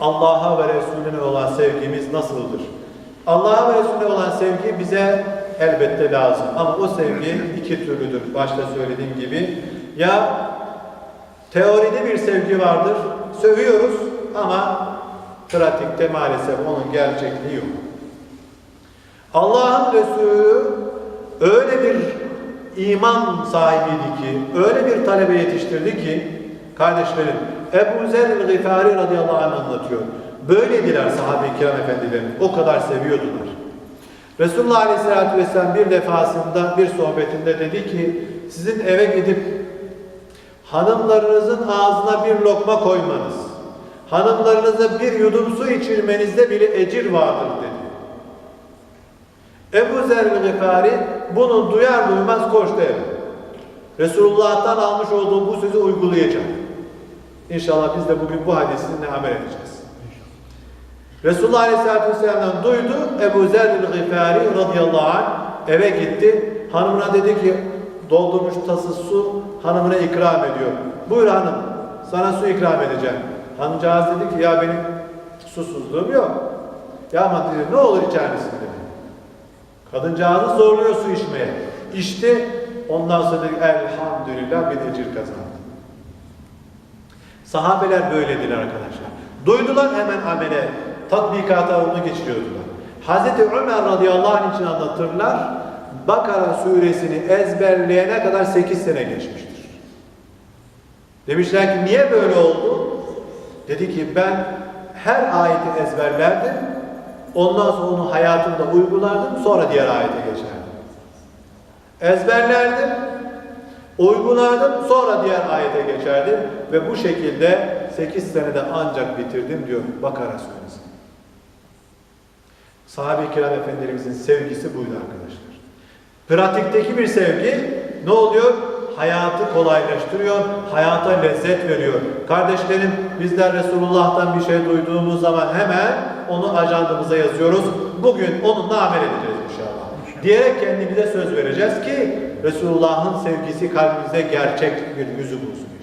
Allah'a ve Resulüne olan sevgimiz nasıldır? Allah'a ve Resulüne olan sevgi bize elbette lazım. Ama o sevgi iki türlüdür. Başta söylediğim gibi. Ya teoride bir sevgi vardır. Sövüyoruz ama pratikte maalesef onun gerçekliği yok. Allah'ın Resulü öyle bir iman sahibiydi ki, öyle bir talebe yetiştirdi ki, kardeşlerim, Ebu Zer el-Gıfari radıyallahu anh anlatıyor. Böylediler sahabe-i kiram efendilerini, o kadar seviyordular. Resulullah aleyhissalatü vesselam bir defasında, bir sohbetinde dedi ki, sizin eve gidip hanımlarınızın ağzına bir lokma koymanız, hanımlarınıza bir yudum su içirmenizde bile ecir vardır dedi. Ebu Zer Gıfari bunu duyar duymaz koştu eve. Resulullah'tan almış olduğu bu sözü uygulayacak. İnşallah biz de bugün bu hadisini amel edeceğiz. Resulullah Aleyhisselatü Vesselam'dan duydu. Ebu Zer Gıfari radıyallahu anh eve gitti. Hanımına dedi ki doldurmuş tası su hanımına ikram ediyor. Buyur hanım sana su ikram edeceğim. Hanımcağız dedi ki ya benim susuzluğum yok. Ya ama dedi ne olur içer misin dedi. Kadıncağızı zorluyor su içmeye. İçti. Ondan sonra dedi, elhamdülillah bir ecir kazandı. Sahabeler böylediler arkadaşlar. Duydular hemen amele, tatbikata onu geçiriyordular. Hazreti Ömer radıyallahu anh için anlatırlar. Bakara suresini ezberleyene kadar 8 sene geçmiştir. Demişler ki niye böyle oldu? Dedi ki ben her ayeti ezberlerdim. Ondan sonra onu hayatımda uygulardım. Sonra diğer ayete geçerdim. Ezberlerdim. Uygulardım. Sonra diğer ayete geçerdim. Ve bu şekilde 8 senede ancak bitirdim diyor Bakara suresi. Sahabe-i kiram efendilerimizin sevgisi buydu arkadaşlar. Pratikteki bir sevgi ne oluyor? Hayatı kolaylaştırıyor, hayata lezzet veriyor. Kardeşlerim bizler Resulullah'tan bir şey duyduğumuz zaman hemen onu ajandamıza yazıyoruz. Bugün onunla amel edeceğiz. Diyerek kendimize söz vereceğiz ki Resulullah'ın sevgisi kalbimize gerçek bir yüzü bulsun.